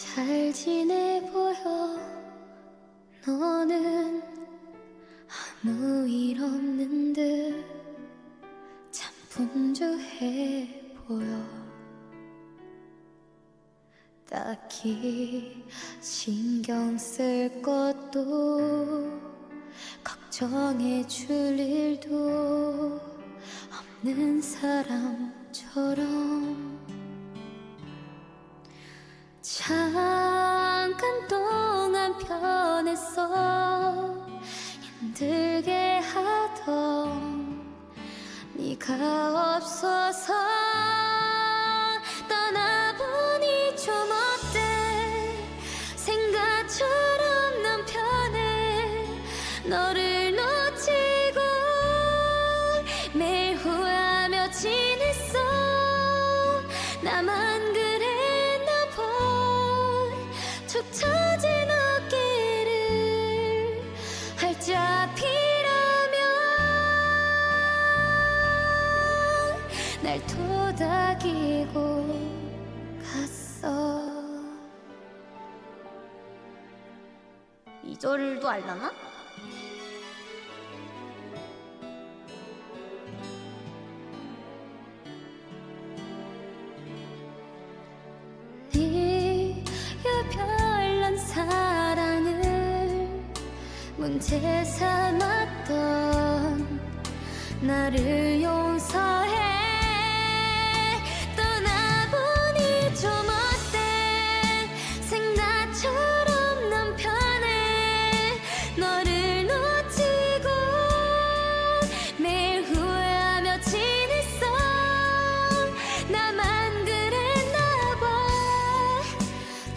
잘 지내 보여. 너는 아무 일 없는 듯참 분주해 보여. 딱히 신경 쓸 것도 걱정해 줄 일도 없는 사람처럼 없어서 떠나보니 좀 어때? 생각처럼 넌 편해. 너를 놓치고 매일 후회하며 지냈어. 나만 날 토닥이고 갔어 이 절도 알라나? 별난 사랑을 문제 삼았던 나를 용서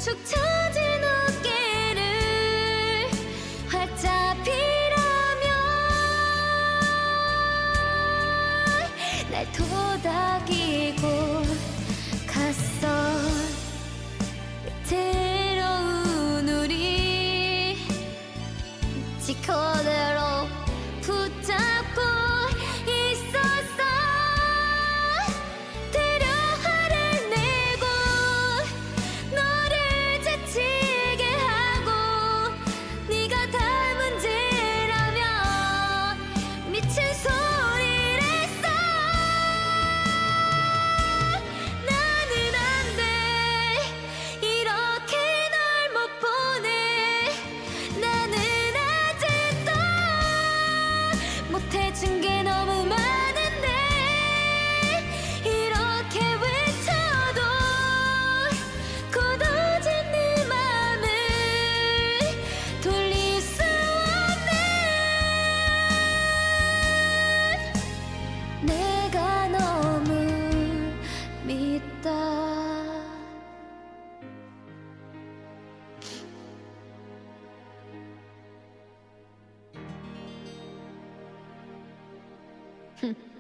축 처진 어깨를 활짝 피라며 날 토닥이고 갔어. 외로운 우리 지코대로 붙잡고 Hmm.